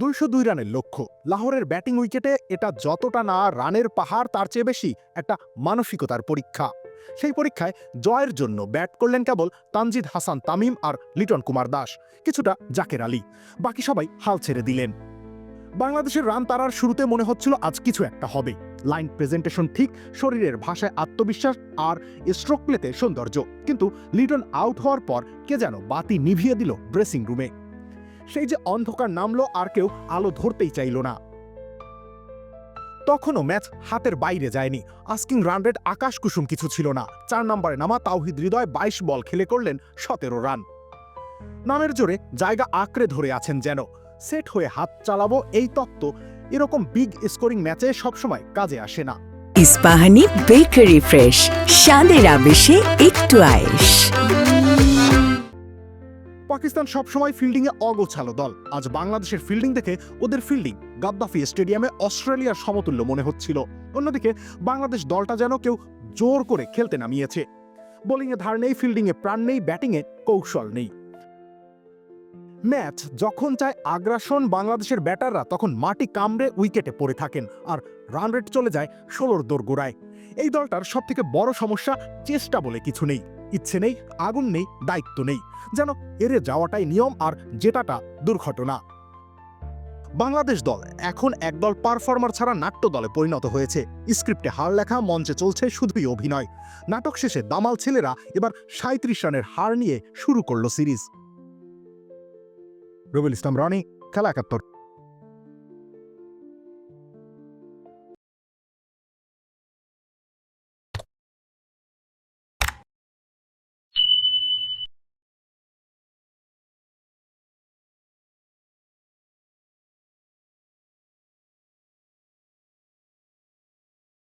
দুইশো দুই রানের লক্ষ্য। লাহোরের ব্যাটিং উইকেটে এটা যতটা না রানের পাহাড়, তার চেয়ে বেশি একটা মানসিকতার পরীক্ষা। সেই পরীক্ষায় জয়ের জন্য ব্যাট করলেন কেবল তানজিদ হাসান তামিম আর লিটন কুমার দাস, কিছুটা জাকের আলী। বাকি সবাই হাল ছেড়ে দিলেন। বাংলাদেশের রান তারার শুরুতে মনে হচ্ছিল আজ কিছু একটা হবে। লাইন প্রেজেন্টেশন ঠিক, শরীরের ভাষায় আত্মবিশ্বাস আর স্ট্রোক প্লেতে সৌন্দর্য। কিন্তু লিটন আউট হওয়ার পর কে যেন বাতি নিভিয়ে দিল ড্রেসিং রুমে। সেই যে অন্ধকার নামলো আর কেউ আলো ধরতেই চাইল না। তখনও ম্যাচ হাতের বাইরে যায়নি। আস্কিং রান রেট আকাশ কুসুম কিছু ছিল না। চার নম্বরে নামা তাওহিদ হৃদয় বাইশ বল খেলে করলেন সতেরো রান। নামের জোরে জায়গা আঁকড়ে ধরে আছেন যেন। সেট হয়ে হাত চালাবো এই তত্ত্ব। এরকম বিগ স্কোরিং ম্যাচে সবসময় কাজে আসে না। ইস্পাহানি বেকারি ফ্রেশ, স্বাদের আবেশে একটু আয়েশ। পাকিস্তান সবসময় ফিল্ডিংয়ে অগোছালো দল। আজ বাংলাদেশের ফিল্ডিং দেখে ওদের ফিল্ডিং গাদ্দাফি স্টেডিয়ামে অস্ট্রেলিয়ার সমতুল্য মনে হচ্ছিল। অন্যদিকে বাংলাদেশ দলটা যেন কেউ জোর করে খেলতে নামিয়েছে। বোলিংয়ে ধার নেই ফিল্ডিংয়ে প্রাণ নেই ব্যাটিংয়ে কৌশল নেই। ম্যাচ যখন চায় আগ্রাসন, বাংলাদেশের ব্যাটাররা তখন মাটি কামড়ে উইকেটে পড়ে থাকেন আর রান রেট চলে যায় ষোলোর দোরগোড়ায়। এই দলটার সবথেকে বড় সমস্যা চেষ্টা বলে কিছু নেই। ইচ্ছে নেই, আগুন নেই, দায়িত্ব নেই। যেন এড়ে যাওয়াটাই নিয়ম আর জেতাটা দুর্ঘটনা। বাংলাদেশ দল এখন একদল পারফর্মার ছাড়া নাট্য দলে পরিণত হয়েছে। স্ক্রিপ্টে হার লেখা, মঞ্চে চলছে শুধুই অভিনয়। নাটক শেষে দামাল ছেলেরা এবার সাঁত্রিশ রানের হার নিয়ে শুরু করল সিরিজ। রবিল ইসলাম, রনি, খেলা একাত্তর।